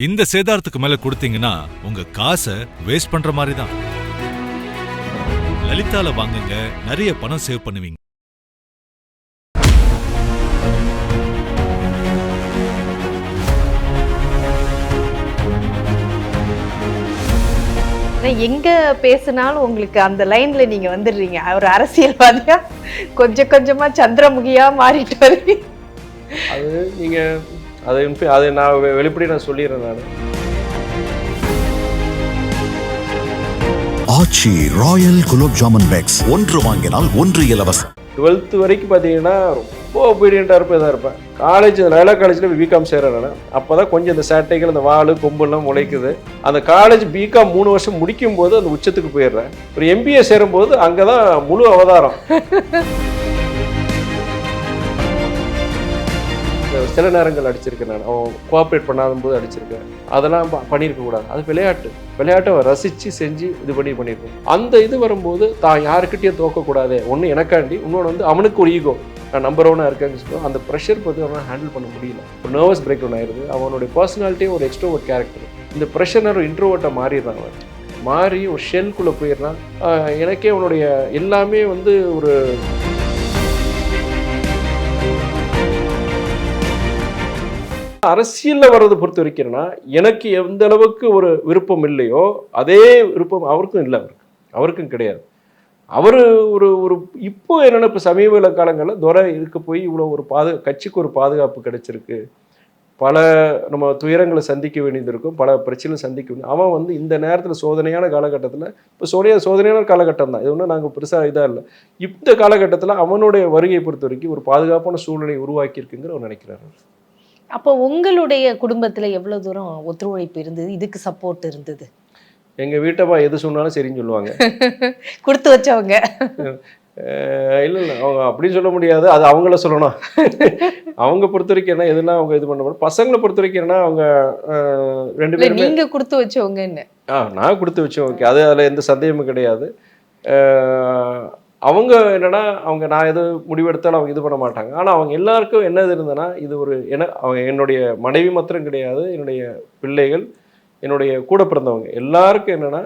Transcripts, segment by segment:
இந்த சேதாரத்துக்கு மேல கொடுத்தீங்கன்னா உங்க காசை வேஸ்ட் பண்ற மாதிரி தான் லலிதால வாங்குங்க நிறைய பணம் சேவ் பண்ணுவீங்க. எங்க பேசினாலும் உங்களுக்கு அந்த லைன்ல நீங்க வந்துடுறீங்க. ஒரு அரசியல்வாதியா? கொஞ்சம் கொஞ்சமா சந்திரமுகியா மாறிட்டு வரீங்க அது நீங்கள் அதை அதை நான் வெ- வெளிப்படையா நான் சொல்லிடுறேன் நான். Aachi royal gulab jamun packs. ஒன்று வாங்கினால் ஒன்று இலவசம். டுவெல்த்து வரைக்கும் பார்த்தீங்கன்னா ரொம்ப ஒபீடியண்ட்டாக இருப்பேன் தான் இருப்பேன். காலேஜ் லைலா காலேஜில் பிகாம் சேர்றேன் நான். அப்போ தான் கொஞ்சம் இந்த சேட்டைகள் இந்த வால் கொம்பெல்லாம் முளைக்குது. அந்த காலேஜ் பிகாம் மூணு வருஷம் முடிக்கும் போது அந்த உச்சத்துக்கு போயிடுறேன். ஒரு எம்பிஏ சேரும்போது அங்கே தான் முழு அவதாரம். சில நேரங்கள் அடிச்சிருக்கேன் நான். அவன் கோஆப்ரேட் பண்ணாத போது அடிச்சிருக்கேன். அதெல்லாம் பண்ணியிருக்க கூடாது. அது விளையாட்டு. விளையாட்டை அவன் ரசித்து செஞ்சு இது பண்ணி பண்ணியிருக்கோம். அந்த இது வரும்போது தான் யாருக்கிட்டேயும் தோக்கக்கூடாது. ஒன்று எனக்காண்டி இன்னொன்று வந்து அவனுக்கு ஒரு ஈகோ நான் நம்பர் ஒன்னாக இருக்கேன்னு சொல்லி அந்த ப்ரெஷர் பற்றி அவனால் ஹேண்டில் பண்ண முடியல. ஒரு நர்வஸ் பிரேக் டவுன் ஆயிடுது. அவனுடைய பர்சனாலிட்டியே ஒரு எக்ஸ்ட்ரோவர்ட் கேரக்டர் இந்த ப்ரெஷர் ஒரு இன்ட்ரோவர்ட்டை மாறிடுறான் அவன். மாறி ஒரு ஷெல்குள்ளே போயிடுறான். எனக்கே அவனுடைய எல்லாமே வந்து ஒரு அரசியலில் வர்றதை பொறுத்த வரைக்கும்னா எனக்கு எந்த அளவுக்கு ஒரு விருப்பம் இல்லையோ அதே விருப்பம் அவருக்கும் இல்லை அவருக்கு. அவருக்கும் கிடையாது. அவர் ஒரு ஒரு இப்போ என்னென்ன இப்போ சமீப காலங்களில் துறை இதுக்கு போய் இவ்வளோ ஒரு பாது கட்சிக்கு ஒரு பாதுகாப்பு கிடைச்சிருக்கு. பல நம்ம துயரங்களை சந்திக்க வேண்டியது இருக்கும் பல பிரச்சனைகளை சந்திக்க வேண்டிய அவன் வந்து இந்த நேரத்தில் சோதனையான காலகட்டத்தில் இப்போ சோனியா சோதனையான காலகட்டம் தான். இது ஒன்றும் நாங்கள் பெருசாக இதாக இல்லை. இந்த காலகட்டத்தில் அவனுடைய வருகையை பொறுத்த வரைக்கும் ஒரு பாதுகாப்பான சூழ்நிலையை உருவாக்கியிருக்குங்கிற அவர் நினைக்கிறாரு அப்போ உங்களுடைய குடும்பத்துல எவ்வளவு தூரம் ஒத்துழைப்பு இருந்தது? இதுக்கு சப்போர்ட் இருந்தது? எங்கள் வீட்டப்பா எது சொன்னாலும் சரின்னு சொல்லுவாங்க. கொடுத்து வச்சவங்க. இல்லை இல்லை. அவங்க அப்படின்னு சொல்ல முடியாது. அது அவங்கள சொல்லணும். அவங்க பொறுத்த வரைக்கும் என்ன எதுனா அவங்க இது பண்ண முடியும். பசங்களை பொறுத்த வரைக்கும் என்ன அவங்க ரெண்டு பேருமே நீங்க கொடுத்து வச்சவங்கன்னு. ஆ நான் கொடுத்து வச்சேன். ஓகே. அது அதில் எந்த சந்தேகமும் கிடையாது. அவங்க என்னென்னா அவங்க நான் எது முடிவெடுத்தாலும் அவங்க இது பண்ண மாட்டாங்க. ஆனால் அவங்க எல்லாருக்கும் என்னது இருந்ததுன்னா இது ஒரு என்ன அவங்க என்னுடைய மனைவி மாத்திரம் கிடையாது என்னுடைய பிள்ளைகள் என்னுடைய கூட பிறந்தவங்க. எல்லாருக்கும் என்னென்னா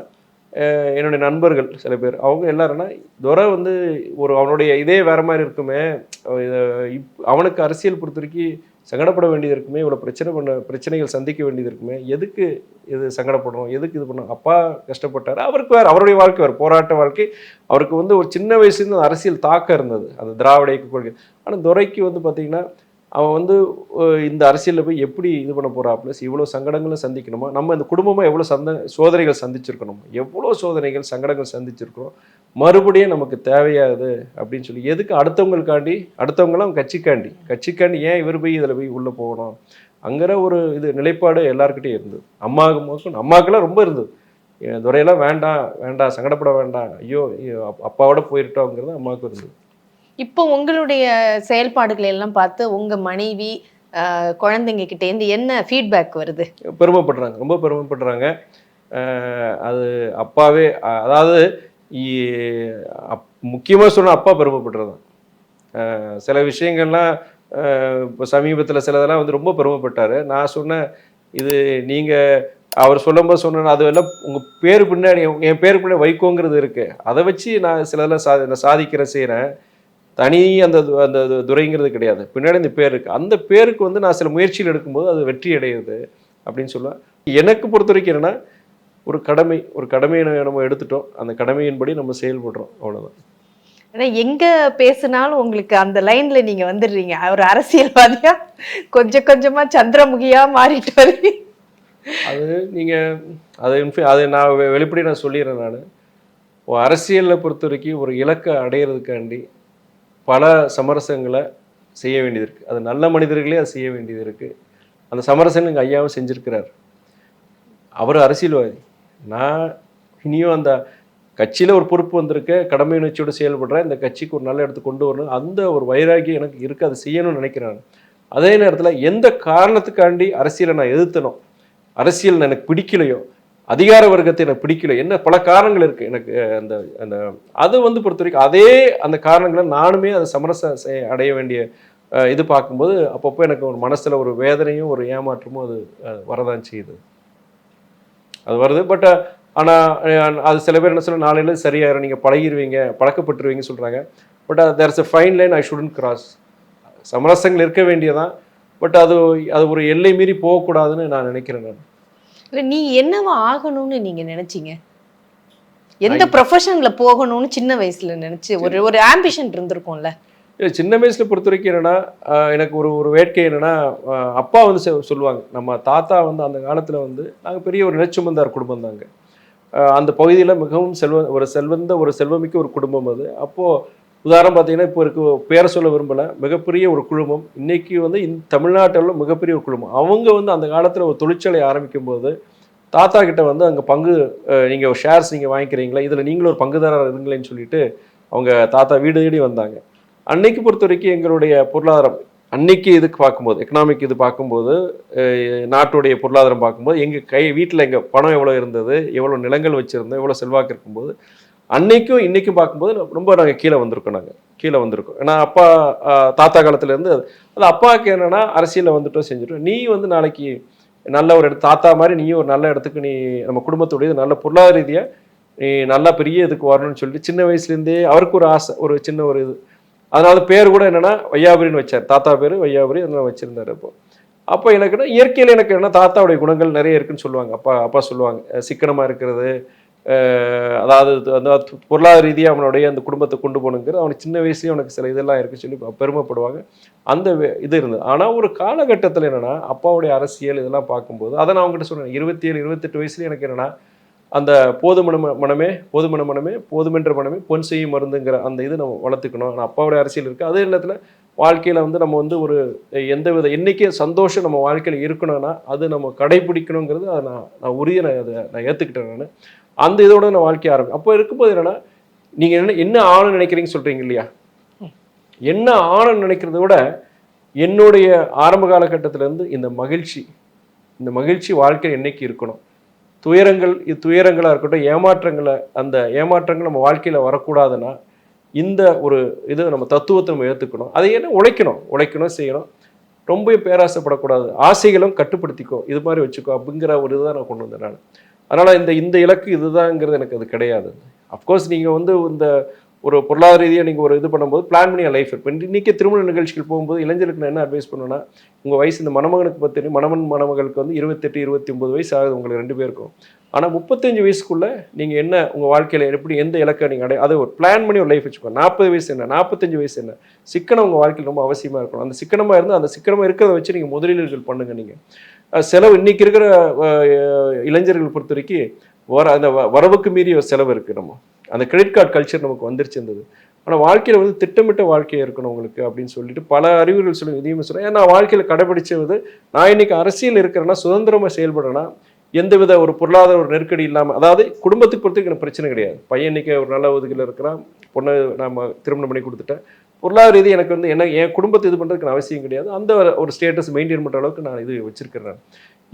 என்னுடைய நண்பர்கள் சில பேர். அவங்க எல்லாருன்னா துரை வந்து ஒரு அவனுடைய இதே வேறு மாதிரி இருக்குமே. இப் அவனுக்கு அரசியல் பொறுத்த வரைக்கும் சங்கடப்பட வேண்டியது இருக்குமே இவ்வளோ பிரச்சனை பண்ண பிரச்சனைகள் சந்திக்க வேண்டியது இருக்குமே எதுக்கு இது சங்கடப்படணும் எதுக்கு இது பண்ணணும்? அப்பா கஷ்டப்பட்டார். அவருக்கு வேறு அவருடைய வாழ்க்கை வேறு போராட்ட வாழ்க்கை. அவருக்கு வந்து ஒரு சின்ன வயசுலேருந்து அரசியல் தாக்கம் இருந்தது. அந்த திராவிட இயக்க கொள்கை. ஆனால் துரைக்கு வந்து பார்த்தீங்கன்னா அவன் வந்து இந்த அரசியலில் போய் எப்படி இது பண்ண போறா? ப்ளஸ் இவ்வளோ சங்கடங்களை சந்திக்கணுமா? நம்ம இந்த குடும்பமாக எவ்வளோ சந்த சோதனைகள் சந்திச்சிருக்கணும்? எவ்வளோ சோதனைகள் சங்கடங்கள் சந்திச்சிருக்கிறோம்? மறுபடியும் நமக்கு தேவையாது அப்படின்னு சொல்லி எதுக்கு அடுத்தவங்களுக்காண்டி அடுத்தவங்களாம் கட்சிக்காண்டி கட்சிக்காண்டி ஏன் இவர் போய் இதில் போய் உள்ளே போகணும்? அங்கிற ஒரு இது நிலைப்பாடு எல்லாருக்கிட்டையும் இருந்தது. அம்மாவுக்கு அம்மாக்கெல்லாம் ரொம்ப இருந்தது. துறையெல்லாம் வேண்டாம் வேண்டாம் சங்கடப்பட வேண்டாம். ஐயோ ஐயோ, அப்பாவோட போயிட்டோங்கிறது அம்மாவுக்கு இருந்தது. இப்போ உங்களுடைய செயல்பாடுகளை எல்லாம் பார்த்து உங்க மனைவி குழந்தைங்க கிட்டேருந்து என்ன ஃபீட்பேக் வருது? பெருமைப்படுறாங்க ரொம்ப பெருமைப்படுறாங்க. அது அப்பாவே அதாவது முக்கியமாக சொன்ன அப்பா பெருமைப்படுறது சில விஷயங்கள்லாம் இப்போ சமீபத்தில் சிலதெல்லாம் வந்து ரொம்ப பெருமைப்பட்டார். நான் சொன்னேன் இது நீங்கள் அவர் சொல்லும்போது சொன்ன அது எல்லாம் உங்கள் பேர் பின்னாடி என் பேர் பின்னாடி வைக்கோங்கிறது இருக்குது அதை வச்சு நான் சிலதெல்லாம் சா நான் சாதிக்கிறேன் செய்கிறேன் தனி அந்த அந்த து- துரைங்கிறது கிடையாது. பின்னாடி இந்த பேர் இருக்குது அந்த பேருக்கு வந்து நான் சில முயற்சிகள் எடுக்கும்போது அது வெற்றி அடையுது அப்படின்னு சொல்லுவேன். எனக்கு பொறுத்த வரைக்கும் என்னன்னா ஒரு கடமை ஒரு கடமையை நம்ம எடுத்துட்டோம். அந்த கடமையின்படி நம்ம செயல்படுறோம். அவ்வளவுதான். ஆனா எங்க பேசினாலும் உங்களுக்கு அந்த லைன்ல நீங்க வந்துடுறீங்க. ஒரு அரசியல்வாதியா? கொஞ்சம் கொஞ்சமா சந்திரமுகியா மாறிட்டு வரீங்க அது நீங்கள் அதை infi- அதை நான் வெ- வெளிப்படையா நான் சொல்லிடுறேன் நான். அரசியலில் பொறுத்த வரைக்கும் ஒரு இலக்கை அடையிறதுக்காண்டி பல சமரசங்களை செய்ய வேண்டியது இருக்குது அது நல்ல மனிதர்களே அதை செய்ய வேண்டியது இருக்குது அந்த சமரசம் எங்கள் ஐயாவும் செஞ்சுருக்கிறார். அவர் அரசியல்வாதி. நான் இனியும் அந்த கட்சியில் ஒரு பொறுப்பு வந்திருக்க கடமை உணர்ச்சியோடு செயல்படுறேன் இந்த கட்சிக்கு ஒரு நல்ல இடத்துக்கு கொண்டு வரணும் அந்த ஒரு வைராகியம் எனக்கு இருக்குது அதை செய்யணும்னு நினைக்கிறேன் அதே நேரத்தில் எந்த காரணத்துக்காண்டி அரசியலை நான் எதிர்த்தனோ அரசியல் எனக்கு பிடிக்கலையோ அதிகார வர்க்கத்தை எனக்கு பிடிக்கல. என்ன பல காரணங்கள் இருக்குது எனக்கு அந்த அந்த அது வந்து பொறுத்த வரைக்கும் அதே அந்த காரணங்களை நானுமே அதை சமரசம் செய்- அடைய வேண்டிய இது பார்க்கும்போது அப்பப்போ எனக்கு ஒரு மனசில் ஒரு வேதனையும் ஒரு ஏமாற்றமும் அது வரதான் செய்யுது. அது வருது. பட் ஆனால் அது சில பேர் என்ன சொல்ல நாளையில சரியாயிரும். நீங்கள் பழகிடுவீங்க பழக்கப்பட்டுருவீங்க சொல்கிறாங்க but there is a fine line I shouldn't cross சமரசங்கள் இருக்க வேண்டியதான் பட் அது அது ஒரு எல்லை மீறி போகக்கூடாதுன்னு நான் நினைக்கிறேன் நான். இல்ல நீ என்னவா ஆகணும்னு நீங்க நினைச்சீங்க? எந்த ப்ரொஃபஷன்ல போகணும்னு சின்ன வயசுல நினைச்சு? ஒரு ஒரு ஆம்பிஷன் இருந்திருக்கும்ல? இல்ல, சின்ன வயசுல பொறுத்த வரைக்கும் என்னன்னா எனக்கு ஒரு ஒரு வேட்கை என்னன்னா அப்பா வந்து சொல்லுவாங்க. நம்ம தாத்தா வந்து அந்த காலத்துல வந்து நாங்க பெரிய ஒரு நிலச்சுமந்தார் குடும்பம் தாங்க. அந்த பகுதியில மிகவும் செல்வ ஒரு செல்வந்த ஒரு செல்வமிக்க ஒரு குடும்பம் அது. அப்போ உதாரணம் பார்த்தீங்கன்னா இப்போ இருக்க பேரை சொல்ல விரும்பலை. மிகப்பெரிய ஒரு குழுமம். இன்னைக்கு வந்து இந் தமிழ்நாட்டில் மிகப்பெரிய ஒரு குழுமம். அவங்க வந்து அந்த காலத்தில் ஒரு தொழிற்சாலை ஆரம்பிக்கும் போது தாத்தா கிட்ட வந்து அங்கே பங்கு நீங்கள் ஷேர்ஸ் நீங்கள் வாங்கிக்கிறீங்களா? இதில் நீங்களும் ஒரு பங்குதாரர் இருங்களேன்னு சொல்லிட்டு அவங்க தாத்தா வீடு தேடி வந்தாங்க. அன்னைக்கு பொறுத்த வரைக்கும் எங்களுடைய பொருளாதாரம் அன்னைக்கு இதுக்கு பார்க்கும்போது எக்கனாமிக் இது பார்க்கும்போது நாட்டுடைய பொருளாதாரம் பார்க்கும்போது எங்கள் கை வீட்டில் எங்கள் பணம் எவ்வளோ இருந்தது எவ்வளோ நிலங்கள் வச்சுருந்தோம் எவ்வளோ செல்வாக்கு இருக்கும்போது அன்னைக்கும் இன்னைக்கும் பார்க்கும்போது ரொம்ப நாங்கள் கீழே வந்திருக்கோம் நாங்கள் கீழே வந்திருக்கோம். ஏன்னா அப்பா தாத்தா காலத்துலேருந்து அது அப்பாவுக்கு என்னென்னா அரசியலில் வந்துட்டோம் செஞ்சுட்டோம். நீ வந்து நாளைக்கு நல்ல ஒரு இடத்து தாத்தா மாதிரி நீயும் ஒரு நல்ல இடத்துக்கு நீ நம்ம குடும்பத்துடைய நல்ல பொருளாதார ரீதியாக நீ நல்லா பெரிய இதுக்கு வரணும்னு சொல்லிட்டு சின்ன வயசுலேருந்தே அவருக்கு ஒரு ஆசை ஒரு சின்ன ஒரு இது. அதனால பேர் கூட என்னென்னா வையாபுரின்னு வச்சார். தாத்தா பேர் வையாபுரி அதெல்லாம் வச்சுருந்தார் அப்போ. அப்போ எனக்கு என்ன இயற்கையில் எனக்கு என்ன தாத்தாவுடைய குணங்கள் நிறைய இருக்குன்னு சொல்லுவாங்க. அப்பா அப்பா சொல்லுவாங்க சிக்கனமாக இருக்கிறது அதாவது அந்த பொருளாதார ரீதியாக அவனுடைய அந்த குடும்பத்தை கொண்டு போகணுங்கிறது அவனுக்கு சின்ன வயசுலேயே அவனுக்கு சில இதெல்லாம் இருக்குன்னு சொல்லி பெருமைப்படுவாங்க. அந்த வே- இது இருந்தது. ஆனால் ஒரு காலகட்டத்தில் என்னென்னா அப்பாவுடைய அரசியல் இதெல்லாம் பார்க்கும்போது அதை நான் அவங்ககிட்ட சொன்னேன் இருபத்தி ஏழு இருபத்தெட்டு வயசுலேயே எனக்கு என்னென்னா அந்த போதுமன ம- மனமே போதுமன மனமே போதுமென்ற மனமே பொன் செய்யும் மருந்துங்கிற அந்த இது நம்ம வளர்த்துக்கணும். ஆனால் அப்பாவுடைய அரசியல் இருக்குது அதே நேரத்தில் வாழ்க்கையில் வந்து நம்ம வந்து ஒரு எந்த வித என்றைக்கும் சந்தோஷம் நம்ம வாழ்க்கையில் இருக்கணும்னா அது நம்ம கடைபிடிக்கணுங்கிறது அதை நான் நான் உரிய நான் அதை நான் ஏற்றுக்கிட்டேன் நான். அந்த இதோட நான் வாழ்க்கைய ஆரம்பி அப்போ இருக்கும்போது என்னன்னா நீங்கள் என்ன என்ன ஆணும்னு நினைக்கிறீங்கன்னு சொல்கிறீங்க இல்லையா? என்ன ஆணும்னு நினைக்கிறத விட என்னுடைய ஆரம்ப காலகட்டத்திலேருந்து இந்த மகிழ்ச்சி இந்த மகிழ்ச்சி வாழ்க்கையில் என்னைக்கு இருக்கணும்? துயரங்கள் இது துயரங்களாக இருக்கட்டும் ஏமாற்றங்களை அந்த ஏமாற்றங்கள் நம்ம வாழ்க்கையில் வரக்கூடாதுன்னா இந்த ஒரு இது நம்ம தத்துவத்தை நம்ம ஏற்றுக்கணும் அதை என்ன உழைக்கணும். உழைக்கணும் செய்யணும். ரொம்ப பேராசைப்படக்கூடாது. ஆசைகளும் கட்டுப்படுத்திக்கோ. இது மாதிரி வச்சுக்கோ அப்படிங்கிற ஒரு இதுதான் நான் கொண்டு வந்தேன் நான். அதனால் இந்த இந்த இலக்கு இதுதாங்கிறது எனக்கு அது கிடையாது. அஃப்கோர்ஸ் நீங்கள் வந்து இந்த ஒரு பொருளாதார ரீதியாக நீங்கள் ஒரு இது பண்ணும்போது பிளான் பண்ணி லைஃப் இப்போ இன்றைக்கி திருமண நிகழ்ச்சிகள் போகும்போது இளைஞருக்கு நான் என்ன அட்வைஸ் பண்ணுன்னா உங்கள் வயசு இந்த மணமகனுக்கு பற்றி மணமன் மணமகளுக்கு வந்து இருபத்தெட்டு இருபத்தி ஒம்பது வயசு ஆகுது உங்களுக்கு ரெண்டு பேருக்கும். ஆனால் முப்பத்தஞ்சு வயசுக்குள்ளே நீங்கள் என்ன உங்கள் வாழ்க்கையில் எப்படி எந்த இலக்கை நீங்கள் அடைய அதை ஒரு பிளான் பண்ணி ஒரு லைஃப் வச்சுக்கோங்க. நாற்பது வயசு என்ன நாற்பத்தஞ்சு வயசு என்ன? சிக்கனம் உங்கள் வாழ்க்கையில் ரொம்ப அவசியமாக இருக்கணும். அந்த சிக்கனமாக இருந்தால் அந்த சிக்கனமாக இருக்கிறத வச்சு நீங்கள் முதலீடுகள் பண்ணுங்க நீங்கள் செலவு இன்னைக்கு இருக்கிற இளைஞர்கள் பொறுத்த வரைக்கும் வர அந்த வ- வரவுக்கு மீறிய செலவு இருக்குது நம்ம. அந்த கிரெடிட் கார்டு கல்ச்சர் நமக்கு வந்துருச்சு இருந்தது ஆனால் வாழ்க்கையில் வந்து திட்டமிட்ட வாழ்க்கையாக இருக்கணும் உங்களுக்கு அப்படின்னு சொல்லிட்டு பல அறிவுரைகள் சொல்லி இதையுமே சொல்லுவேன் ஏன்னா வாழ்க்கையில் கடைபிடிச்சது நான் இன்னைக்கு அரசியல் இருக்கிறேன்னா சுதந்திரமாக செயல்படுறேன்னா எந்தவித ஒரு பொருளாதார ஒரு நெருக்கடி இல்லாமல் அதாவது குடும்பத்துக்கு பொறுத்து எனக்கு பிரச்சனை கிடையாது. பையன் இன்னைக்கு ஒரு நல்ல ஒதுக்கில் இருக்கிறான் பொண்ணு நம்ம திருமணம் பண்ணி கொடுத்துட்டேன் பொருளாதார ரீதி எனக்கு வந்து என்ன என் குடும்பத்தை இது பண்ணுறதுக்கு நான் அவசியம் கிடையாது. அந்த ஒரு ஸ்டேட்டஸ் மெயின்டைன் பண்ணுற அளவுக்கு நான் இது வச்சிருக்கிறேன்.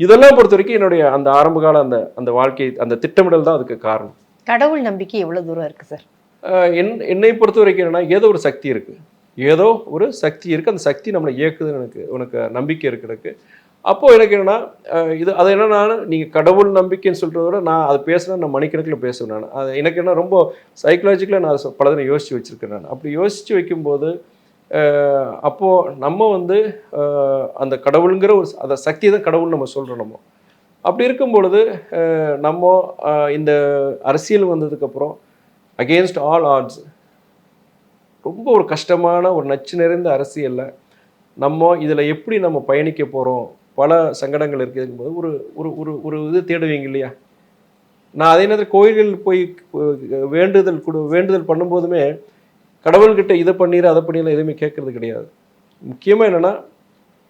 இதெல்லாம் பொறுத்த வரைக்கும் என்னுடைய அந்த ஆரம்ப கால அந்த அந்த வாழ்க்கை அந்த திட்டமிடல் தான் அதுக்கு காரணம். கடவுள் நம்பிக்கை எவ்வளவு தூரம் இருக்கு சார் என் என்னை பொறுத்த வரைக்கும் என்னன்னா ஏதோ ஒரு சக்தி இருக்கு. ஏதோ ஒரு சக்தி இருக்கு. அந்த சக்தி நம்மளை இயக்குதுன்னு எனக்கு உனக்கு நம்பிக்கை இருக்கு அப்போது எனக்கு என்னென்னா இது அது நான் நீங்கள் கடவுள் நம்பிக்கைன்னு சொல்கிறத விட நான் அது பேசுனா நான் மணிக்கணக்கில் பேசுவேன் நான். அது எனக்கு என்ன ரொம்ப சைக்கலாஜிக்கலாக நான் பல பலதை யோசித்து வச்சுருக்கேன் நான். அப்படி யோசித்து வைக்கும்போது அப்போது நம்ம வந்து அந்த கடவுளுங்கிற ஒரு அந்த சக்தி தான் கடவுள் நம்ம சொல்கிறோம் நம்ம. அப்படி இருக்கும் பொழுது நம்ம இந்த அரசியல் வந்ததுக்கப்புறம் அகெயின்ஸ்ட் ஆல் ஆட்ஸ் ரொம்ப ஒரு கஷ்டமான ஒரு நச்சு நிறைந்த அரசியலில் நம்ம இதில் எப்படி நம்ம பயணிக்க போகிறோம் பல சங்கடங்கள் இருக்குதுங்கும்போது ஒரு ஒரு ஒரு ஒரு இது தேடுவீங்க இல்லையா? நான் அதே நேரத்தில் கோயில்கள் போய் வேண்டுதல் கொடு வேண்டுதல் பண்ணும்போதுமே கடவுள்கிட்ட இதை பண்ணிடு அதை பண்ணிடலாம் எதுவுமே கேட்கறது கிடையாது. முக்கியமாக என்னென்னா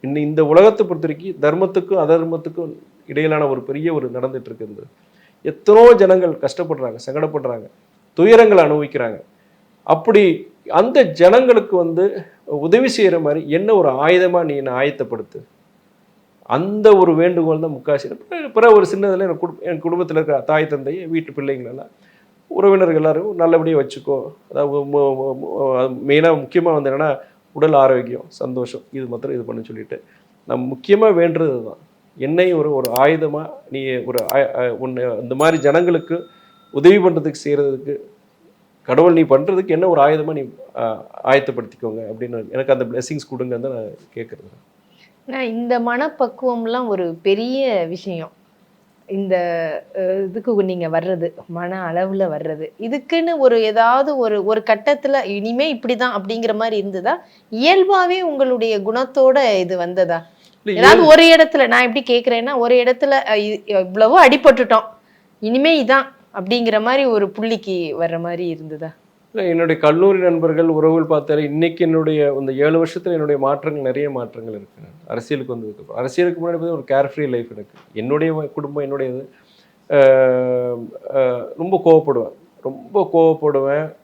இன்னும் இந்த உலகத்தை பொறுத்த வரைக்கும் தர்மத்துக்கும் அதர்மத்துக்கும் இடையிலான ஒரு பெரிய ஒரு நடந்துட்டு இருக்குது. எத்தனோ ஜனங்கள் கஷ்டப்படுறாங்க சங்கடப்படுறாங்க துயரங்களை அனுபவிக்கிறாங்க. அப்படி அந்த ஜனங்களுக்கு வந்து உதவி செய்கிற மாதிரி என்ன ஒரு ஆயுதமாக நீ என்னை ஆயத்தப்படுத்து? அந்த ஒரு வேண்டுகோள் தான் முக்காசி பிற ஒரு சின்னதில் என் குடும்ப என் குடும்பத்தில் இருக்கிற தாய் தந்தையை வீட்டு பிள்ளைங்களெல்லாம் உறவினர்கள் எல்லாரும் நல்லபடியாக வச்சுக்கோ. அதாவது மெயினாக முக்கியமாக வந்து என்னென்னா உடல் ஆரோக்கியம் சந்தோஷம் இது மாத்திரம் இது பண்ண சொல்லிட்டு. நம்ம முக்கியமாக வேண்டுறது தான் என்னை ஒரு ஒரு ஆயுதமாக நீ ஒரு ஒன்று இந்த மாதிரி ஜனங்களுக்கு உதவி பண்ணுறதுக்கு செய்கிறதுக்கு கடவுள் நீ பண்ணுறதுக்கு என்ன ஒரு ஆயுதமாக நீ ஆயத்தப்படுத்திக்கோங்க அப்படின்னு எனக்கு அந்த பிளெஸிங்ஸ் கொடுங்கன்னு தான் நான் கேட்குறது. இந்த மனப்பக்குவம்லாம் ஒரு பெரிய விஷயம். இந்த இதுக்கு நீங்க வர்றது மன அளவுல வர்றது. இதுக்குன்னு ஒரு ஏதாவது ஒரு ஒரு கட்டத்துல இனிமே இப்படிதான் அப்படிங்கிற மாதிரி இருந்ததா? இயல்பாவே உங்களுடைய குணத்தோட இது வந்ததா? ஏதாவது ஒரு இடத்துல நான் எப்படி கேக்குறேன்னா ஒரு இடத்துல இவ்வளவோ அடிபட்டுட்டோம். இனிமே இதான் அப்படிங்கிற மாதிரி ஒரு புள்ளிக்கு வர்ற மாதிரி இருந்ததா? என்னுடைய கல்லூரி நண்பர்கள் உறவுகள் பார்த்தாலே இன்னைக்கு என்னுடைய இந்த ஏழு வருஷத்துல என்னுடைய மாற்றங்கள் நிறைய மாற்றங்கள் இருக்கு. அரசியலுக்கு வந்ததுக்கு அப்புறம். அரசியலுக்கு முன்னாடி ஒரு கேர்ஃப்ரீ லைஃப் எனக்கு. என்னுடைய குடும்பம் ஆஹ் ரொம்ப கோவப்படுவேன். ரொம்ப கோவப்படுவேன்.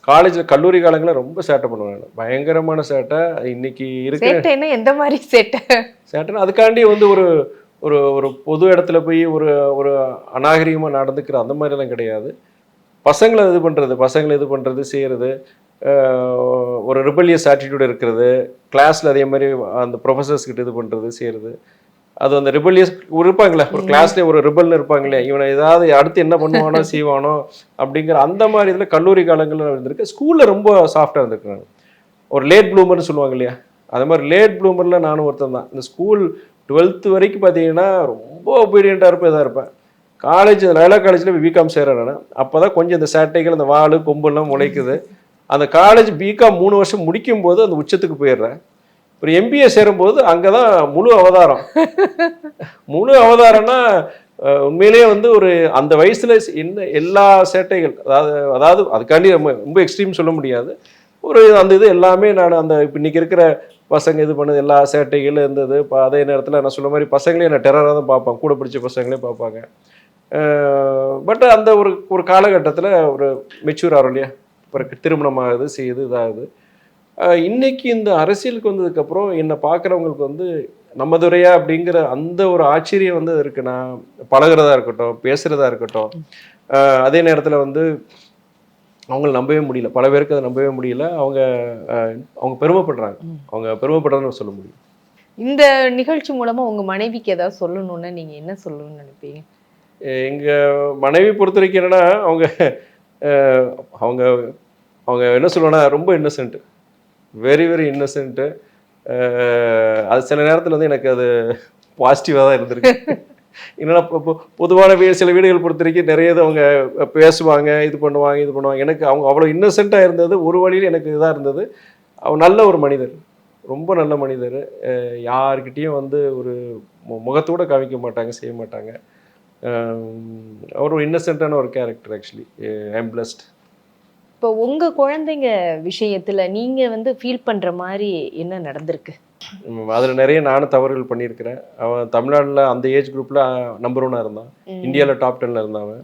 காலேஜில் கல்லூரி காலங்களில் ரொம்ப சேட்டை பண்ணுவேன். பயங்கரமான சேட்டை. இன்னைக்கு சேட்டைன்னா எந்த மாதிரி சேட்டை? சேட்டன் அதுக்காண்டி வந்து ஒரு ஒரு ஒரு பொது இடத்துல போய் ஒரு ஒரு அநாகரிகமாக நடந்துக்கிற அந்த மாதிரிலாம் கிடையாது. பசங்களை இது பண்ணுறது பசங்களை இது பண்ணுறது செய்கிறது ஒரு ரிபல்லியஸ் ஆட்டிடியூட் இருக்கிறது கிளாஸில் அதே மாதிரி அந்த ப்ரொஃபஸர்ஸ் கிட்ட இது பண்ணுறது செய்கிறது அது அந்த ரிபல்லியஸ் இருப்பாங்களே ஒரு கிளாஸ்லேயே ஒரு ரிபல்னு இருப்பாங்களே இவனை ஏதாவது அடுத்து என்ன பண்ணுவானோ செய்வானோ அப்படிங்கிற அந்த மாதிரி இதில் கல்லூரி காலங்களில் இருந்திருக்கு ஸ்கூலில் ரொம்ப சாஃப்டாக இருந்திருக்கேன் நான். ஒரு லேட் ப்ளூமர்னு சொல்லுவாங்க இல்லையா? அது மாதிரி லேட் ப்ளூமரில் நானும் ஒருத்தன் தான். இந்த ஸ்கூல் டுவெல்த்து வரைக்கும் பார்த்தீங்கன்னா ரொம்ப ஒபீடியண்ட்டாக இருப்பேன் தான் இருப்பேன். காலேஜ் லயலா காலேஜில் பிகாம் சேர்றேன் நான். அப்போ தான் கொஞ்சம் இந்த சேட்டைகள் இந்த வால் கொம்புலாம் முளைக்குது. அந்த காலேஜ் பிகாம் மூணு வருஷம் முடிக்கும் போது அந்த உச்சத்துக்கு போயிடுறேன். ஒரு எம்பிஏ சேரும்போது அங்கே தான் முழு அவதாரம். முழு அவதாரம்னா உண்மையிலேயே வந்து ஒரு அந்த வயசில் என்ன எல்லா சேட்டைகள் அதாவது அதாவது அதுக்காண்டி ரொம்ப ரொம்ப எக்ஸ்ட்ரீம் சொல்ல முடியாது. ஒரு அந்த இது எல்லாமே நான் அந்த இப்போ இன்னைக்கு இருக்கிற பசங்க இது பண்ணது எல்லா சேட்டைகளும் இருந்தது. இப்போ அதே நேரத்தில் நான் சொன்ன மாதிரி பசங்களே நான் டெரராக தான் பார்ப்பேன் கூட பிடிச்ச பசங்களே பார்ப்பாங்க. பட் அந்த ஒரு ஒரு காலகட்டத்தில் ஒரு மெச்சூர் ஆகும் இல்லையா? பிறகு திருமணம் ஆகுது செய்யுது இதாகுது. இன்றைக்கி இன்னைக்கு இந்த அரசியலுக்கு வந்ததுக்கப்புறம் என்னை பார்க்குறவங்களுக்கு வந்து நம்மதுரையா அப்படிங்கிற அந்த ஒரு ஆச்சரியம் வந்து இருக்குன்னா நான் பழகுறதா இருக்கட்டும் பேசுகிறதா இருக்கட்டும். அதே நேரத்தில் வந்து அவங்கள நம்பவே முடியல. பல பேருக்கு அதை நம்பவே முடியல. அவங்க அவங்க பெருமைப்படுறாங்க. அவங்க பெருமைப்படுறதுன்னு சொல்ல முடியும். இந்த நிகழ்ச்சி மூலமா உங்க மனைவிக்கு ஏதாவது சொல்லணும்னா நீங்க என்ன சொல்லணும்னு நினைப்பீங்க? எங்க மனைவி பொறுத்த வரைக்கும் என்னன்னா அவங்க அவங்க அவங்க என்ன சொல்லுவாங்கன்னா ரொம்ப இன்னசென்ட் வெரி வெரி இன்னசென்ட்டு அது சில நேரத்தில் வந்து எனக்கு அது பாசிட்டிவாக தான் இருந்திருக்கு. என்னன்னா பொதுவான வீடு சில வீடுகள் பொறுத்த வரைக்கும் நிறைய இது அவங்க பேசுவாங்க இது பண்ணுவாங்க இது பண்ணுவாங்க. எனக்கு அவங்க அவ்வளோ இன்னசென்ட்டாக இருந்தது ஒரு வழியில் எனக்கு இதாக இருந்தது. அவர் நல்ல ஒரு மனிதர் ரொம்ப நல்ல மனிதர். யார்கிட்டேயும் வந்து ஒரு முகத்தோட காமிக்க மாட்டாங்க செய்ய மாட்டாங்க. அவர் ஒரு இன்னசென்ட்டான ஒரு கேரக்டர் ஆக்சுவலி ஐம் பிளஸ்ட் இப்போ உங்கள் குழந்தைங்க விஷயத்தில் நீங்கள் வந்து ஃபீல் பண்ணுற மாதிரி என்ன நடந்திருக்கு? அதில் நிறைய நானும் தவறுகள் பண்ணியிருக்கிறேன். அவன் தமிழ்நாட்டில் அந்த ஏஜ் குரூப்பில் நம்பர் ஒன்னாக இருந்தான். இந்தியாவில் டாப் டென்னில் இருந்தான் அவன்.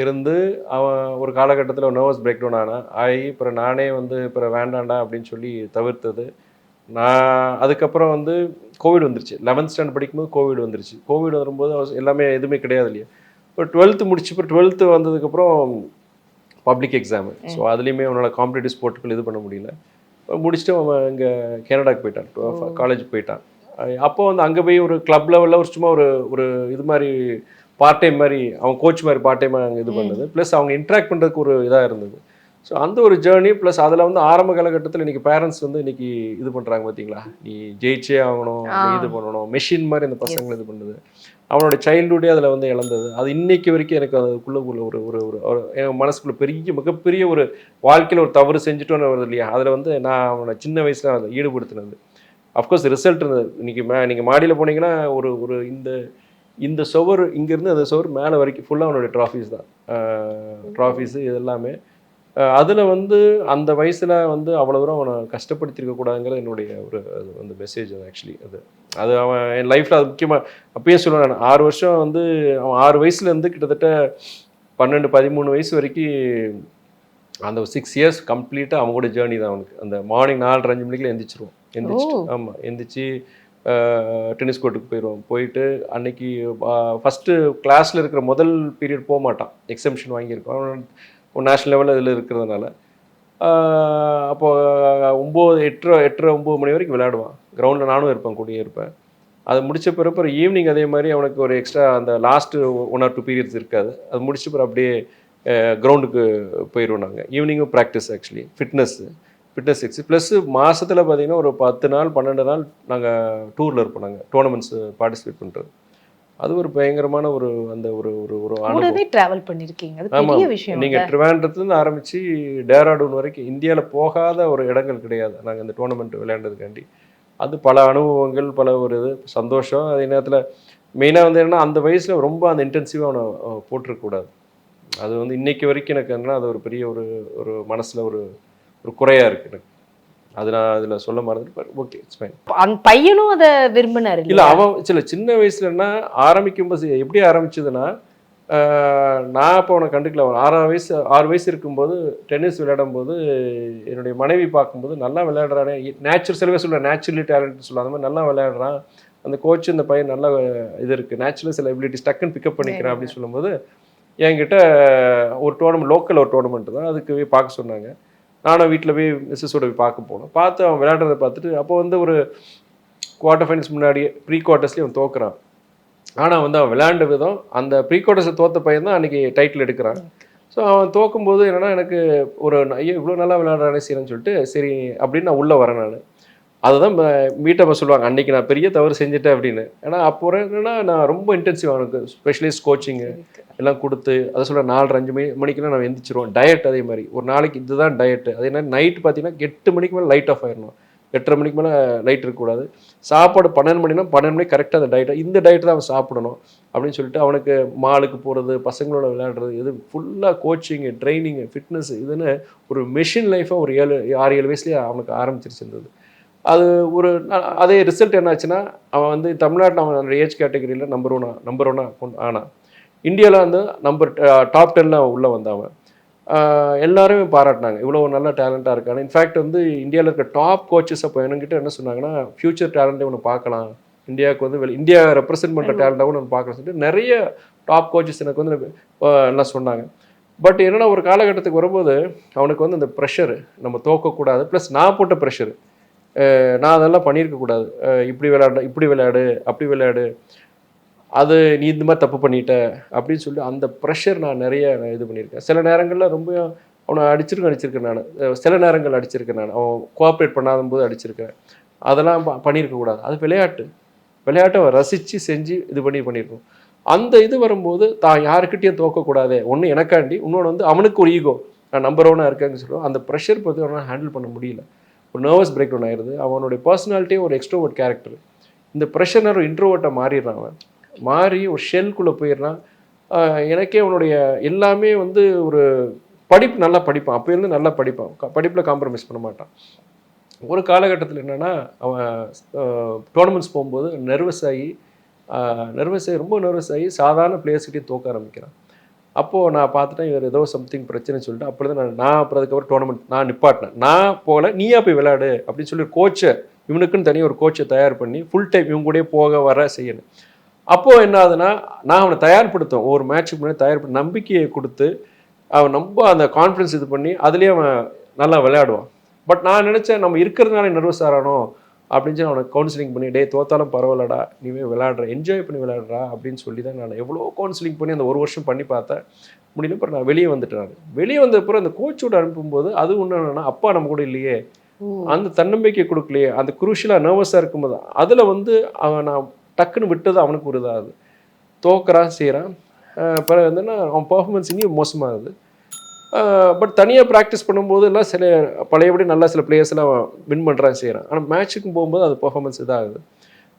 இருந்து அவன் ஒரு காலகட்டத்தில் நர்வஸ் பிரேக் டவுன் ஆனான். ஆகி அப்புறம் நானே வந்து அப்புறம் வேண்டாண்டா அப்படின்னு சொல்லி தவிர்த்தது. நான் அதுக்கப்புறம் வந்து கோவிட் வந்துருச்சு. லெவன்த் ஸ்டாண்டர்ட் படிக்கும்போது கோவிட் வந்துருச்சு. கோவிட் வரும்போது எல்லாமே எதுவுமே கிடையாது இல்லையா? இப்போ டுவெல்த்து முடிச்சு இப்போ டுவெல்த்து வந்ததுக்கப்புறம் பப்ளிக் எக்ஸாமு ஸோ அதுலேயுமே அவனோட காம்படிட்டிவ் ஸ்போர்ட்டுகள் இது பண்ண முடியல. முடிச்சுட்டு அவன் இங்கே கனடாக்கு போயிட்டான். காலேஜ் போயிட்டான். அப்போ வந்து அங்கே போய் ஒரு கிளப் லெவலில் ஒரு சும்மா ஒரு ஒரு இது மாதிரி பார்ட் டைம் மாதிரி அவன் கோச் மாதிரி பார்ட் டைமாக அங்கே இது பண்ணது. ப்ளஸ் அவங்க இன்ட்ராக்ட் பண்ணுறதுக்கு ஒரு இதாக இருந்தது. ஸோ அந்த ஒரு ஜேர்னி ப்ளஸ் அதில் வந்து ஆரம்ப காலகட்டத்தில் இன்னைக்கு பேரண்ட்ஸ் வந்து இன்னைக்கு இது பண்ணுறாங்க பார்த்தீங்களா நீ ஜெயிச்சே ஆகணும் நீ இது பண்ணணும் மெஷின் மாதிரி இந்த பசங்களை இது பண்ணுது. அவனோட சைல்டுஹுட்டே அதில் வந்து இழந்தது. அது இன்னைக்கு வரைக்கும் எனக்கு அதுக்குள்ளே உள்ள ஒரு ஒரு ஒரு என் மனசுக்குள்ளே பெரிய மிகப்பெரிய ஒரு வாழ்க்கையில் ஒரு தவறு செஞ்சுட்டோன்னு வருது இல்லையா? அதில் வந்து நான் அவனை சின்ன வயசில் அதை ஈடுபடுத்தினது. அஃப்கோர்ஸ் ரிசல்ட் இருந்தது. இன்றைக்கி மே நீங்கள் மாடியில் போனீங்கன்னா ஒரு ஒரு இந்த இந்த சுவர் இங்கேருந்து அந்த சுவர் மேலே வரைக்கும் ஃபுல்லாக அவனுடைய ட்ராஃபீஸ் தான். ட்ராஃபீஸு இது எல்லாமே அதில் வந்து அந்த வயசில் வந்து அவ்வளோ தூரம் அவனை கஷ்டப்படுத்திருக்க கூடாதுங்கிறது என்னுடைய ஒரு அது அந்த மெசேஜ் அது ஆக்சுவலி அது. அது அவன் என் லைஃப்பில் அது முக்கியமாக அப்பயே சொல்லுவேன் நான். ஆறு வருஷம் வந்து அவன் ஆறு வயசுலேருந்து கிட்டத்தட்ட பன்னெண்டு பதிமூணு வயசு வரைக்கும் அந்த சிக்ஸ் இயர்ஸ் கம்ப்ளீட்டாக அவன் கூட ஜேர்னி தான் அவனுக்கு. அந்த மார்னிங் நாலரை அஞ்சு மணிக்குள்ள எந்திரிச்சிருவோம். எந்திரிச்சிட்டு. ஆமாம் எந்திரிச்சு டென்னிஸ் கோர்ட்டுக்கு போயிடுவோம் போயிட்டு அன்னைக்கு ஃபஸ்ட்டு கிளாஸில் இருக்கிற முதல் பீரியட் போக மாட்டான். எக்ஸம்ஷன் வாங்கியிருக்கோம் நேஷ்னல் லெவலில் இதில் இருக்கிறதுனால. அப்போது ஒம்பது எட்டரை எட்டரை ஒம்பது மணி வரைக்கும் விளையாடுவான். கிரவுண்டில் நானும் இருப்பேன் கூடயே இருப்பேன். அது முடிச்ச பிறகு அப்புறம் ஈவினிங் அதே மாதிரி அவனுக்கு ஒரு எக்ஸ்ட்ரா அந்த last one or two periods இருக்காது. அது முடிச்ச பிறகு அப்படியே கிரவுண்டுக்கு போயிடுவோம் நாங்கள் ஈவினிங்கும் practice actually fitness fitness ex plus மாதத்தில் பார்த்தீங்கன்னா ஒரு பத்து நாள் பன்னெண்டு நாள் நாங்கள் டூரில் இருப்போம் நாங்கள் டோர்னமெண்ட்ஸ் பார்ட்டிசிபேட் பண்ணுறது அது ஒரு பயங்கரமான ஒரு அந்த ஒரு ஒரு ஒரு அனுபவம். கூடவே டிராவல் பண்ணிருக்கீங்க. அது. பெரிய விஷயம் நீங்க ட்ரிவாண்டத்துலேருந்து ஆரம்பிச்சு டேராடூன் வரைக்கும் இந்தியாவில் போகாத ஒரு இடங்கள் கிடையாது. நாங்கள் இந்த டோர்னமெண்ட் விளையாண்டதுக்காண்டி. அது பல அனுபவங்கள் பல ஒரு இது சந்தோஷம். அதே நேரத்தில் மெயினாக வந்து என்னன்னா அந்த வயசில் ரொம்ப அந்த இன்டென்சிவாக அவனை போட்டிருக்கக்கூடாது. அது வந்து இன்னைக்கு வரைக்கும் எனக்கு என்னன்னா அது ஒரு பெரிய ஒரு ஒரு மனசில் ஒரு ஒரு குறையா இருக்கு எனக்கு. அது நான் அதில் சொல்ல மறந்துட்டு ஓகே இட்ஸ் ஃபைன் அந்த பையனும் அதை விரும்பினாரு இல்ல அவன் சில சின்ன வயசுலன்னா ஆரம்பிக்கும் போது எப்படி ஆரம்பிச்சதுன்னா நான் அப்போ அவனை கண்டுக்கல. அவன் ஆறாறு வயசு ஆறு வயசு இருக்கும்போது டென்னிஸ் விளையாடும் போது என்னுடைய மனைவி பார்க்கும்போது நல்லா விளையாடுறானே. நேச்சுரல் சில பேர் சொல்ல நேச்சுரலி டேலண்ட் சொல்ல அந்த மாதிரி நல்லா விளையாடுறான். அந்த கோச் இந்த பையன் நல்ல இது இருக்கு. நேச்சுரல் சில எபிலிட்டிஸ் டக்குன்னு பிக்கப் பண்ணிக்கிறேன் அப்படின்னு சொல்லும்போது என்கிட்ட ஒரு டோர்னமெண்ட் லோக்கல் ஒரு டோர்னமெண்ட் தான். அதுக்கு பார்க்க சொன்னாங்க. நானும் வீட்டில் போய் மிஸ்ஸஸோட போய் பார்க்க போனோம். பார்த்து அவன் விளையாடுறத பார்த்துட்டு அப்போ வந்து ஒரு குவார்ட்டர் ஃபைனல்ஸ் முன்னாடியே ப்ரீ குவார்ட்டர்ஸ்லேயும் அவன் தோக்குறான். ஆனால் வந்து அவன் விளையாண்ட விதம் அந்த ப்ரீ குவார்ட்டர்ஸை தோத்த பையன் தான் அன்றைக்கி டைட்டில் எடுக்கிறான். ஸோ அவன் தோக்கும்போது என்னென்னா எனக்கு ஒரு ஐயோ இவ்வளோ நல்லா விளையாடுறானே செய்யணும்னு சொல்லிட்டு சரி அப்படின்னு நான் உள்ளே வரேன் நான். அதுதான் மீட்டப்ப சொல்லுவாங்க அன்றைக்கி நான் பெரிய தவறு செஞ்சுட்டேன் அப்படின்னு. ஏன்னா அப்போ என்னென்னா நான் ரொம்ப இன்டென்சிவ் அவனுக்கு ஸ்பெஷலிஸ்ட் கோச்சிங்கு எல்லாம் கொடுத்து அதை சொல்ல நாலு அஞ்சு மணி மணிக்கெல்லாம் நான் எந்திரிச்சிருவோம். டயட் அதே மாதிரி. ஒரு நாளைக்கு இதுதான் டயட்டு அதே மாதிரி நைட் பார்த்தீங்கன்னா எட்டு மணிக்கு மேலே லைட் ஆஃப் ஆயிடணும் எட்டரை மணிக்கு மேலே லைட் இருக்கக்கூடாது. சாப்பாடு பன்னெண்டு மணினா பன்னெண்டு மணிக்கு கரெக்டாக அந்த டயட்டை இந்த டயட் தான் அவன் சாப்பிடணும் அப்படின்னு சொல்லிட்டு அவனுக்கு மாலுக்கு போகிறது பசங்களோட விளையாடுறது இது ஃபுல்லாக கோச்சிங்கு ட்ரைனிங்கு ஃபிட்னஸ் இதுன்னு ஒரு மெஷின் லைஃபாக ஒரு ஏழு ஆறு ஏழு வயசுலேயே அவனுக்கு ஆரம்பிச்சிருச்சிருந்தது அது ஒரு அதே ரிசல்ட் என்னாச்சுன்னா அவன் வந்து தமிழ்நாட்டில் அவன் ஏஜ் கேட்டகரியில் நம்பர் ஒன்னா நம்பர் ஒன்னா ஆனான். இந்தியாவில் வந்து நம்பர் டாப் டென்னில் உள்ளே ஆஹ் எல்லாருமே பாராட்டினாங்க. இவ்வளோ நல்ல டேலண்டாக இருக்கான்னு. இன்ஃபேக்ட் வந்து இந்தியாவில் இருக்க டாப் கோச்சஸ் அப்போ என்கிட்ட என்ன சொன்னாங்கன்னா ஃபியூச்சர் டேலண்ட்டை ஒன்று பார்க்கலாம். இந்தியாவுக்கு வந்து வெளி இந்தியா ரெப்ரசென்ட் பண்ணுற டேலண்டாகவும் ஒன்று பார்க்கலாம் சொல்லிட்டு நிறைய டாப் கோச்சஸ் எனக்கு வந்து எல்லாம் சொன்னாங்க. பட் என்னன்னா ஒரு காலகட்டத்துக்கு வரும்போது அவனுக்கு வந்து அந்த ப்ரெஷர் நம்ம தோக்கக்கூடாது. ப்ளஸ் நான் போட்ட ப்ரெஷர் நான் அதெல்லாம் பண்ணியிருக்கக்கூடாது. இப்படி விளையாடு இப்படி விளையாடு அப்படி விளையாடு. அது நீ இந்த மாதிரி தப்பு பண்ணிட்ட அப்படின்னு சொல்லி அந்த ப்ரெஷர் நான் நிறைய நான் இது பண்ணியிருக்கேன். சில நேரங்களில் ரொம்ப அவனை அடிச்சிருக்கேன் அடிச்சிருக்கேன் நான். சில நேரங்கள் அடிச்சிருக்கேன் நான். அவன் கோஆப்ரேட் பண்ணாத போது அடிச்சிருக்கேன். அதெல்லாம் ப- பண்ணியிருக்கக்கூடாது அது விளையாட்டு. விளையாட்டை அவன் ரசித்து செஞ்சு இது பண்ணி பண்ணியிருக்கோம் அந்த இது வரும்போது தான் யாருக்கிட்டையும் தோக்கக்கூடாது ஒன்று எனக்காண்டி இன்னொன்று வந்து அவனுக்கு ஒரு ஈகோ நான் நம்பர் ஒன்னாக இருக்கேன்னு சொல்லுவோம். அந்த ப்ரெஷர் பற்றி அவனால் ஹேண்டில் பண்ண முடியல. ஒரு நர்வஸ் பிரேக் டவுன் ஆயிடுது அவனுடைய பர்சனாலிட்டியே ஒரு எக்ஸ்ட்ரோவர்ட் கேரக்டர் இந்த ப்ரெஷர் ஒரு இன்ட்ரோவர்ட்டை மாறிடுறான் அவன். மாறி ஒரு ஷெல்குள்ளே போயிடுறான். எனக்கே அவனுடைய எல்லாமே வந்து ஒரு படிப்பு நல்லா படிப்பான். அப்போ இருந்து நல்லா படிப்பான். படிப்பில் காம்ப்ரமைஸ் பண்ண மாட்டான். ஒரு காலகட்டத்தில் என்னென்னா அவன் டோர்னமெண்ட்ஸ் போகும்போது நர்வஸ் ஆகி நர்வஸ் ஆகி ரொம்ப நர்வஸ் ஆகி சாதாரண பிளேயர்ஸ்கிட்டையும் தோக்க ஆரம்பிக்கிறான். அப்போது நான் பார்த்துட்டேன் இவர் ஏதோ சம்திங் பிரச்சனை சொல்லிட்டு அப்படி தான் நான் நான் அப்புறம் அதுக்கப்புறம் டோர்னமெண்ட் நான் நிப்பாட்டினேன். நான் போகல நீயா போய் விளையாடு அப்படின்னு சொல்லி கோச்சை இவனுக்குன்னு தனியாக ஒரு கோச்சை தயார் பண்ணி ஃபுல் டைம் இவங்க கூடயே போக வர செய்யணும். அப்போது என்ன ஆகுதுன்னா நான் அவனை தயார்படுத்துவேன். ஒரு மேட்ச்சுக்கு முன்னாடி தயார்படுத்த நம்பிக்கையை கொடுத்து அவன் ரொம்ப அந்த கான்ஃபிடன்ஸ் இது பண்ணி அதுலேயே அவன் நல்லா விளையாடுவான். பட் நான் நினச்சேன் நம்ம இருக்கிறதுனால நர்வஸ் ஆகிறானோ அப்படின்னு சொல்லி அவனை கவுன்சிலிங் பண்ணி டே தோத்தாலும் பரவாயில்லடா நீவே விளையாடுற என்ஜாய் பண்ணி விளையாடுறா அப்படின்னு சொல்லி தான் நான் எவ்வளோ கவுன்சிலிங் பண்ணி அந்த ஒரு வருஷம் பண்ணி பார்த்தேன். முடியல அப்புறம் நான் வெளியே வந்துட்டேன் வெளியே வந்த அப்புறம் அந்த கோச்சோட அனுப்பும்போது அது ஒன்று என்னன்னா அப்பா நம்ம கூட இல்லையே. அந்த தன்னம்பிக்கை கொடுக்கலையே. அந்த குரூஷியலாக நர்வஸாக இருக்கும்போது அதில் வந்து அவன் நான் டக்குன்னு விட்டது அவனுக்கு ஒரு இதாகுது தோக்குறான் செய்கிறான் பிறகு வந்துன்னா அவன் பர்ஃபார்மன்ஸ் இன்னும் மோசமாகுது. பட் தனியாக ப்ராக்டிஸ் பண்ணும்போது எல்லாம் சில பழையபடி நல்லா சில பிளேயர்ஸ்லாம் வின் பண்ணுறான் செய்கிறான் ஆனால் மேட்ச்சுக்கும் போகும்போது அது பர்ஃபார்மன்ஸ் இதாகுது.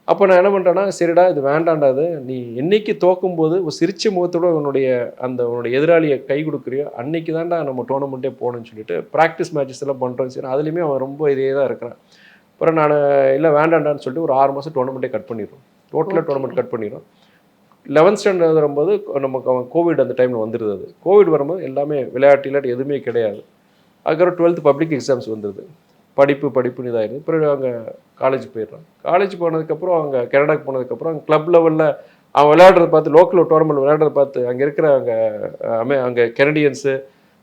அப்போ நான் என்ன பண்ணுறேன்னா சரிடா இது வேண்டாண்டா இது நீ என்னைக்கு தோக்கும்போது ஒரு சிரிச்ச முகத்தோட உன்னுடைய அந்த உன்னுடைய எதிராளியை கை கொடுக்குறியோ அன்னைக்கு தான்டா நம்ம டோர்னமெண்ட்டே போகணும்னு சொல்லிட்டு ப்ராக்டிஸ் மேட்சஸ் எல்லாம் பண்ணுறோம் சரி அதுலேயுமே அவன் ரொம்ப இதே தான் இருக்கிறான். அப்புறம் நான் இல்லை வேண்டாண்டான்னு சொல்லிட்டு ஒரு ஆறு மாதம் டோர்னமெண்ட்டே கட் பண்ணிடுவோம் டோட்டலாக டோர்னமெண்ட் கட் பண்ணிடுறோம் லெவன்த் ஸ்டாண்டர்ட் வரும்போது நமக்கு கோவிட் அந்த டைமில் வந்துடுது அது. கோவிட் வரும்போது எல்லாமே விளையாட்டு இல்லாட்டி எதுவுமே கிடையாது. அதுக்கப்புறம் டுவெல்த் பப்ளிக் எக்ஸாம்ஸ் வந்துடுது படிப்பு படிப்புன்னு இதாகிடுது பிறகு அவங்க காலேஜ் போயிடுறான் காலேஜ் போனதுக்கப்புறம் அவங்க கனடாக்கு போனதுக்கப்புறம் அவங்க கிளப் லெவலில் அவன் விளையாடுறத பார்த்து லோக்கல் டோர்னமெண்ட் விளையாடுறத பார்த்து அங்கே இருக்கிற அங்கே அமே அங்கே கெனடியன்ஸு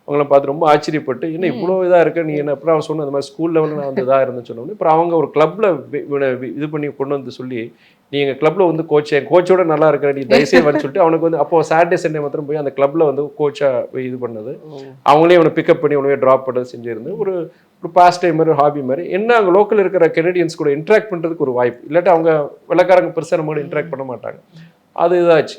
அவங்கள பார்த்து ரொம்ப ஆச்சரியப்பட்டு என்ன இவ்வளோ இதாக இருக்க? நீ என்ன அப்புறம் அவன் சொன்ன இந்த மாதிரி ஸ்கூல் லெவலில் நான் வந்து இதாக இருந்தேன்னு சொன்னோன்னே அப்புறம் அவங்க ஒரு கிளப்பில் இது பண்ணி கொண்டு வந்து சொல்லி நீ எங்கள் கிளப்பில் வந்து கோச் என் கோச்சோட நல்லா இருக்கிற நீ தயவுசெய்து வந்து சொல்லிட்டு அவனுக்கு வந்து அப்போ சாட்டர்டே சண்டே மாத்திரம் போய் அந்த கிளப்பில் வந்து கோச்சாக போய் இது பண்ணது. அவங்களே அவனை பிக்கப் பண்ணி அவனே ட்ராப் பண்ண செஞ்சிருந்து ஒரு ஒரு பாஸ்ட் டைம் மாதிரி ஹாபி மாதிரி. என்ன அங்கே லோக்கல் இருக்கிற கெனடியன்ஸ் கூட இன்ட்ராக்ட் பண்ணுறதுக்கு ஒரு வாய்ப்பு. இல்லாட்டி அவங்க வெள்ளக்காரங்க பெருசாக நம்ம கூட இன்ட்ராக்ட் பண்ண மாட்டாங்க. அது இதாச்சு.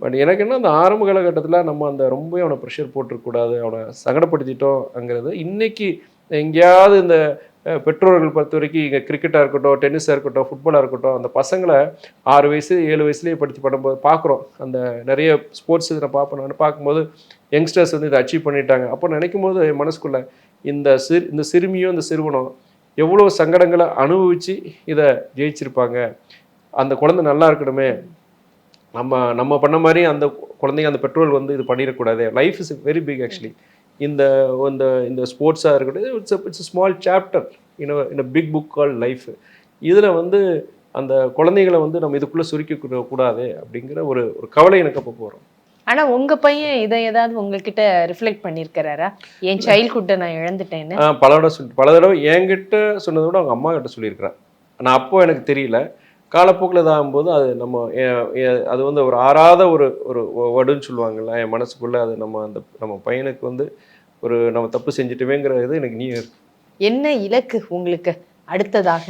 பட் எனக்கு என்ன அந்த ஆரம்ப காலகட்டத்தில் நம்ம அந்த ரொம்ப அவனை ப்ரெஷர் போட்டுருக்கூடாது அவனை சங்கடப்படுத்திட்டோங்கிறது இன்னைக்கு எங்கேயாவது இந்த பெற்றோர்கள் பொறுத்த வரைக்கும் இங்கே கிரிக்கெட்டாக இருக்கட்டும் டென்னிஸாக இருக்கட்டும் ஃபுட்பாலாக இருக்கட்டும் அந்த பசங்களை ஆறு வயசு ஏழு வயசுலேயே படித்து பண்ணும்போது பார்க்குறோம் அந்த நிறைய ஸ்போர்ட்ஸ் இதில் பார்ப்போம் நான் பார்க்கும்போது யங்ஸ்டர்ஸ் வந்து இதை அச்சீவ் பண்ணிட்டாங்க. அப்போ நினைக்கும் போது என் மனசுக்குள்ள இந்த சிறு இந்த சிறுமியும் இந்த சிறுவனும் எவ்வளோ சங்கடங்களை அனுபவித்து இதை ஜெயிச்சிருப்பாங்க. அந்த குழந்தை நல்லா இருக்கணுமே. நம்ம நம்ம பண்ண மாதிரி அந்த குழந்தைங்க அந்த பெட்ரோல் வந்து இது பண்ணிடக்கூடாது. Life is very big actually இந்த இந்த இந்த ஸ்போர்ட்ஸாக இருக்கட்டும் it's it's small chapter in in big book call life இதில் வந்து அந்த குழந்தைகளை வந்து நம்ம இதுக்குள்ளே சுருக்கி கூடாது அப்படிங்கிற ஒரு ஒரு கவலை எனக்கு அப்போ போகிறோம் ஆனா உங்க பையன் இதை ஏதாவது உங்ககிட்ட ரிஃப்ளெக்ட் பண்ணிருக்கிறாரா? என் சைல்ட்ஹுட்டை நான் இழந்துட்டேன்னு? பல தடவை சொல்லி பல தடவை என்கிட்ட சொன்னதை விட அவங்க அம்மா கிட்ட சொல்லியிருக்கிறேன் நான் அப்போ எனக்கு தெரியல. காலப்போக்கில் இதாகும்போது அது நம்ம அது வந்து ஒரு ஆறாத ஒரு ஒரு வடுன்னு சொல்லுவாங்கல்ல என் மனசுக்குள்ளே அது நம்ம அந்த நம்ம பையனுக்கு வந்து ஒரு நம்ம தப்பு செஞ்சுட்டுமேங்கிற இது எனக்கு நீ இருக்கு. என்ன இலக்கு உங்களுக்கு அடுத்ததாக?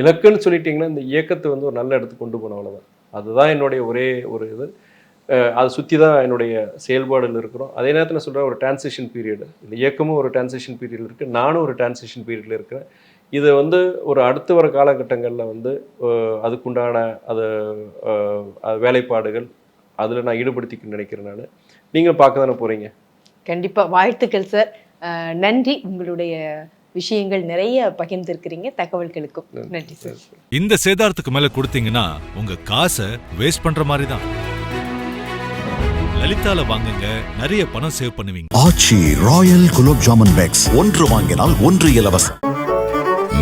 இலக்குன்னு சொல்லிட்டீங்கன்னா இந்த இயக்கத்தை வந்து ஒரு நல்ல இடத்துக்கு கொண்டு போகணும் அவ்வளோதான் அதுதான் என்னுடைய ஒரே ஒரு இது. அதை சுற்றி தான் என்னுடைய செயல்பாடுகள் இருக்கிறோம். அதே நேரத்தில் சொல்கிறேன் ஒரு டிரான்சிஷன் பீரியட் இந்த இயக்கமும் ஒரு டிரான்சிஷன் பீரியட் இருக்குது நானும் ஒரு டிரான்சிஷன் பீரியடில் இருக்கிறேன். இது வந்து ஒரு அடுத்து வர காலகட்டங்களில் வந்து அதுக்குண்டான அது வேலைப்பாடுகள் அதில் நான் ஈடுபடுத்திக்க நினைக்கிறேன் நான். நீங்கள் பார்க்க தானே போகிறீங்க கண்டிப்பா. வாழ்த்துக்கள் சார் நன்றி. உங்களுடைய விஷயங்கள் நிறைய பகிர்ந்திருக்கிறீங்க. தகவல்களுக்கும். நன்றி சார் இந்த சேதாரத்துக்கு மேல கொடுத்தீங்கன்னா உங்க காசை வேஸ்ட் பண்ற மாதிரி தான் லலிதால வாங்குங்க. நிறைய பணம் சேவ் பண்ணுவீங்க. Aachi royal gulab jamun packs. ஒன்று வாங்கினால் ஒன்று இலவசம்.